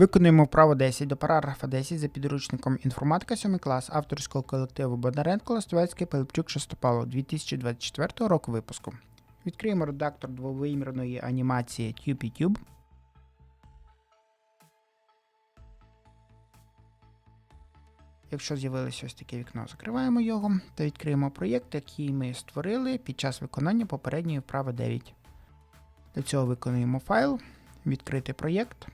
Виконуємо вправо 10 до параграфа 10 за підручником інформатика 7 клас авторського колективу Бондаренко Ластовецький Пилипчук Шестопало 2024 року випуску. Відкриємо редактор двовимірної анімації TubeTube. Якщо з'явилося ось таке вікно, закриваємо його та відкриємо проєкт, який ми створили під час виконання попередньої вправи 9. Для цього виконуємо файл, відкрити проєкт.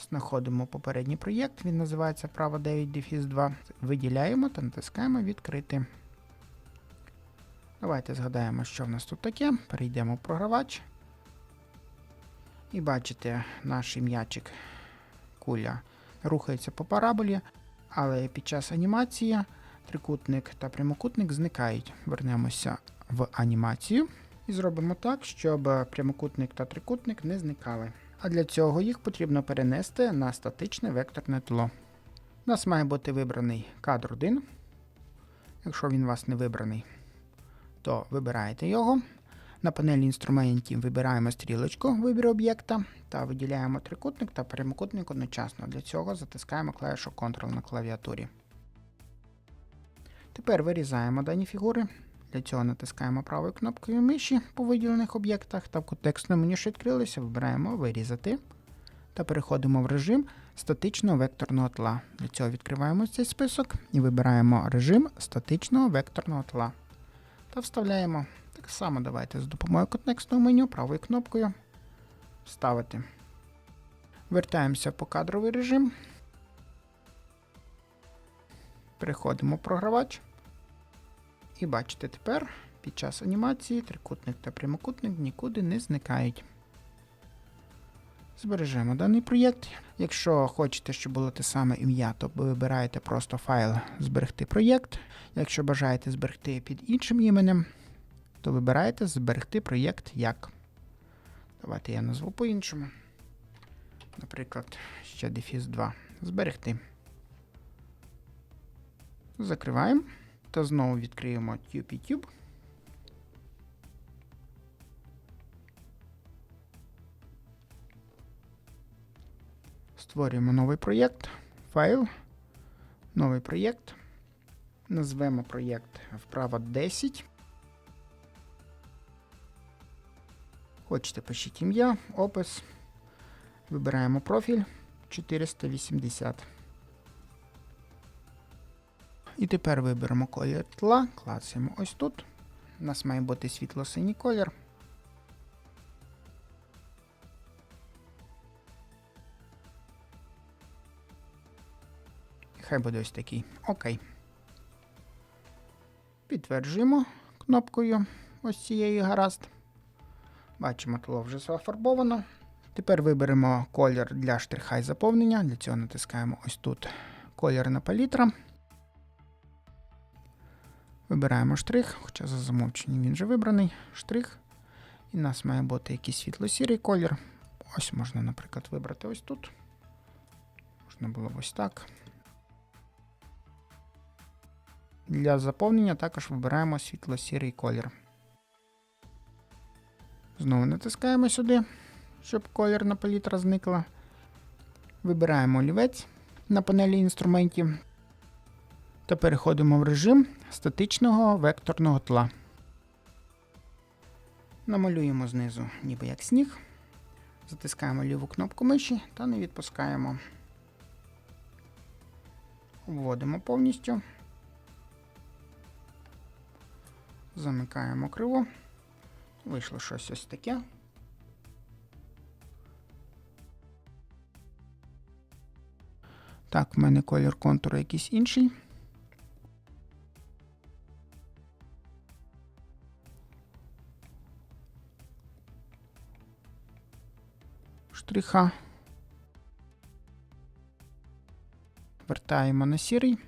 Знаходимо попередній проєкт, він називається Право 9 дефіс 2. Виділяємо та натискаємо відкрити. Давайте згадаємо, що в нас тут таке. Перейдемо в програвач. І бачите, наш м'ячик куля рухається по параболі, але під час анімації трикутник та прямокутник зникають. Вернемося в анімацію і зробимо так, щоб прямокутник та трикутник не зникали. А для цього їх потрібно перенести на статичне векторне тло. У нас має бути вибраний кадр 1. Якщо він у вас не вибраний, то вибираєте його. На панелі інструментів вибираємо стрілочку вибір об'єкта та виділяємо трикутник та прямокутник одночасно. Для цього затискаємо клавішу Ctrl на клавіатурі. Тепер вирізаємо дані фігури. Для цього натискаємо правою кнопкою миші по виділених об'єктах та в контекстному меню, що відкрилося, вибираємо Вирізати та переходимо в режим статичного векторного тла. Для цього відкриваємо цей список і вибираємо режим статичного векторного тла. Та вставляємо так само давайте з допомогою контекстного меню правою кнопкою Вставити. Вертаємося по кадровий режим. Переходимо в програвач. І бачите, тепер під час анімації трикутник та прямокутник нікуди не зникають. Збережемо даний проєкт. Якщо хочете, щоб було те саме ім'я, то ви вибираєте просто файл Зберегти проєкт. Якщо бажаєте зберегти під іншим іменем, то вибираєте Зберегти проєкт як. Давайте я назву по-іншому. Наприклад, ще дефіс 2. Зберегти. Закриваємо. Та знову відкриємо TubeTube. Створюємо новий проєкт, файл, новий проєкт. Назвемо проєкт вправо 10. Хочете пишіть ім'я, опис. Вибираємо профіль 480. І тепер виберемо колір тла, клацаємо ось тут. У нас має бути світло-синій колір. Хай буде ось такий. Окей. Підтверджуємо кнопкою ось цієї гаразд. Бачимо, тло вже зафарбовано. Тепер виберемо колір для штриха і заповнення. Для цього натискаємо ось тут колірна палітра. Вибираємо штрих, хоча за замовченням він вже вибраний. Штрих. І у нас має бути якийсь світло-сірий колір. Ось можна, наприклад, вибрати ось тут. Можна було ось так. Для заповнення також вибираємо світло-сірий колір. Знову натискаємо сюди, щоб колірна палітра зникла. Вибираємо олівець на панелі інструментів та переходимо в режим статичного векторного тла. Намалюємо знизу, ніби як сніг. Затискаємо ліву кнопку миші та не відпускаємо. Вводимо повністю. Замикаємо криво. Вийшло щось ось таке. Так, в мене колір контуру якийсь інший. Штриха. Вертаємо на сірий.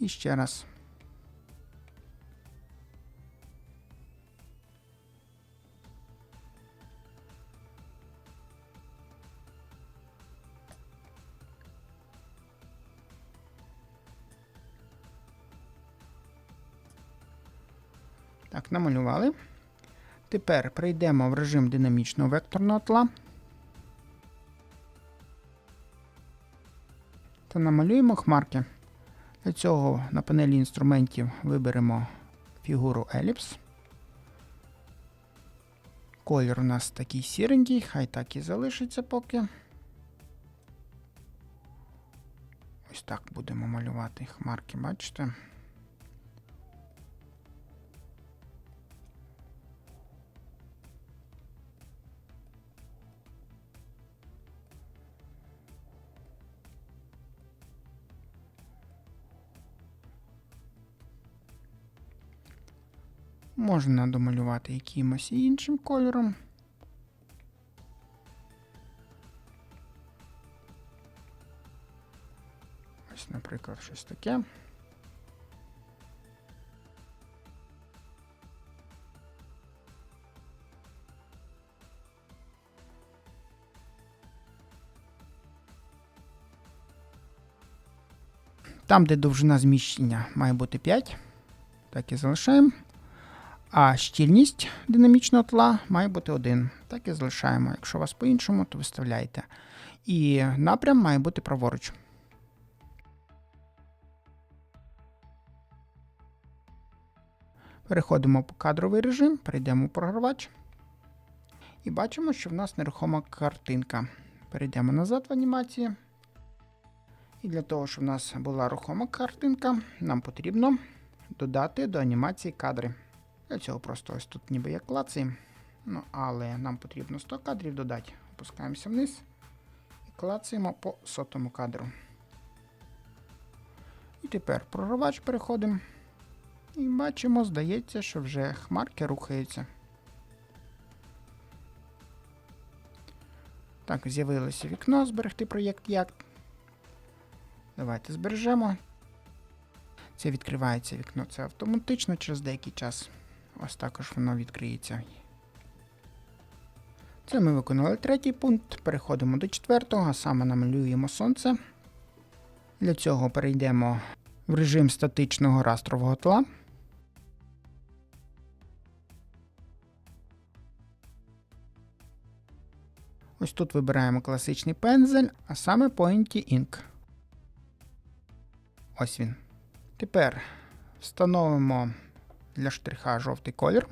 І ще раз. Так, намалювали. Тепер прийдемо в режим динамічного векторного тла та намалюємо хмарки. Для цього на панелі інструментів виберемо фігуру еліпс. Колір у нас такий сіренький, хай так і залишиться поки. Ось так будемо малювати хмарки, бачите? Можна домалювати якимось іншим кольором. Ось, наприклад, щось таке. Там, де довжина зміщення має бути 5, так і залишаємо. А щільність динамічного тла має бути 1. Так і залишаємо. Якщо у вас по-іншому, то виставляйте. І напрям має бути праворуч. Переходимо по кадровий режим, перейдемо в програвач. І бачимо, що в нас нерухома картинка. Перейдемо назад в анімації. І для того, щоб в нас була рухома картинка, нам потрібно додати до анімації кадри. Для цього просто ось тут ніби як клацаємо. Ну, але нам потрібно 100 кадрів додати. Опускаємося вниз і клацаємо по сотому кадру. І тепер в програвач переходимо. І бачимо, здається, що вже хмарки рухаються. Так, з'явилося вікно зберегти проєкт як. Давайте збережемо. Це відкривається вікно. Це автоматично через деякий час. Ось також воно відкриється. Це ми виконали третій пункт. Переходимо до четвертого, саме намалюємо сонце. Для цього перейдемо в режим статичного растрового тла. Ось тут вибираємо класичний пензель, а саме Pointy Ink. Ось він. Тепер встановимо для штриха жовтий колір.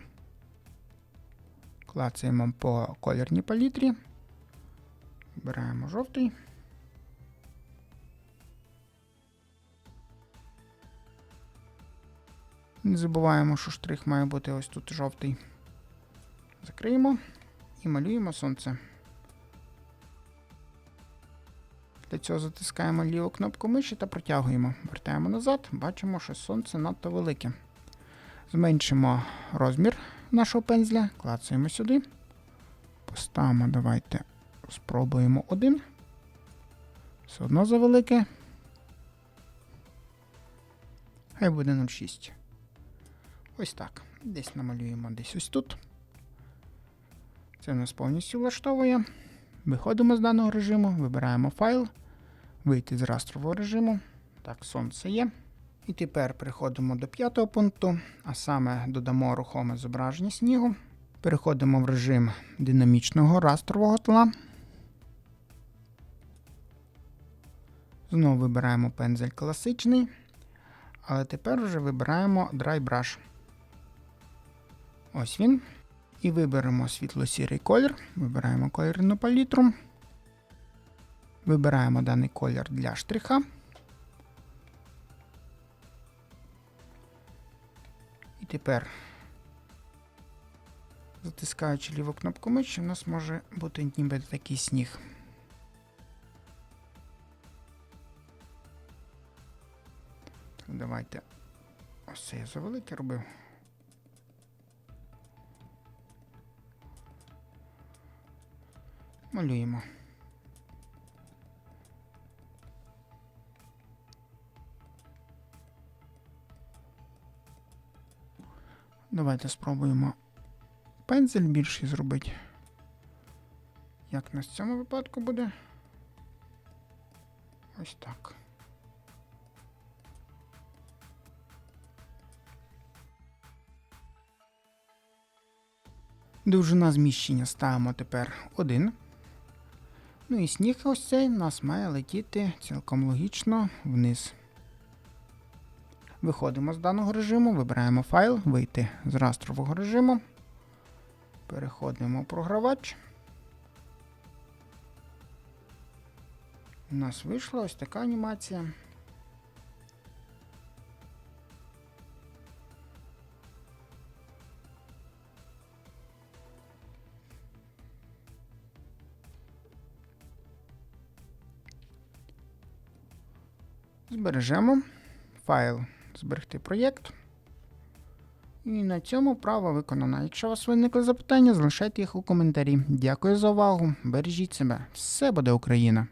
Клацаємо по колірній палітрі. Вибираємо жовтий. Не забуваємо, що штрих має бути ось тут жовтий. Закриємо і малюємо сонце. Для цього затискаємо ліву кнопку миші та протягуємо. Вертаємо назад, бачимо, що сонце надто велике. Зменшимо розмір нашого пензля, клацаємо сюди. Поставимо, давайте спробуємо один. Все одно завелике. Хай буде 0,6. Ось так. Десь намалюємо десь ось тут. Це нас повністю влаштовує. Виходимо з даного режиму, вибираємо файл, вийти з растрового режиму. Так, сонце є. І тепер переходимо до п'ятого пункту, а саме додамо рухоме зображення снігу. Переходимо в режим динамічного растрового тла. Знову вибираємо пензель класичний. Але тепер вже вибираємо Dry Brush. Ось він. І виберемо світло-сірий колір. Вибираємо колірну палітру. Вибираємо даний колір для штриха. Тепер, затискаючи ліву кнопку миші, у нас може бути ніби такий сніг. Давайте. Ось це я завелике робив. Малюємо. Давайте спробуємо пензель більший зробити. Як в цьому випадку буде? Ось так. Довжина зміщення ставимо тепер 1. Ну і сніг ось цей у нас має летіти цілком логічно вниз. Виходимо з даного режиму, вибираємо файл, вийти з растрового режиму. Переходимо в програвач. У нас вийшла ось така анімація. Збережемо файл, зберегти проєкт. І на цьому право виконано. Якщо у вас виникли запитання, залишайте їх у коментарі. Дякую за увагу. Бережіть себе. Все буде Україна!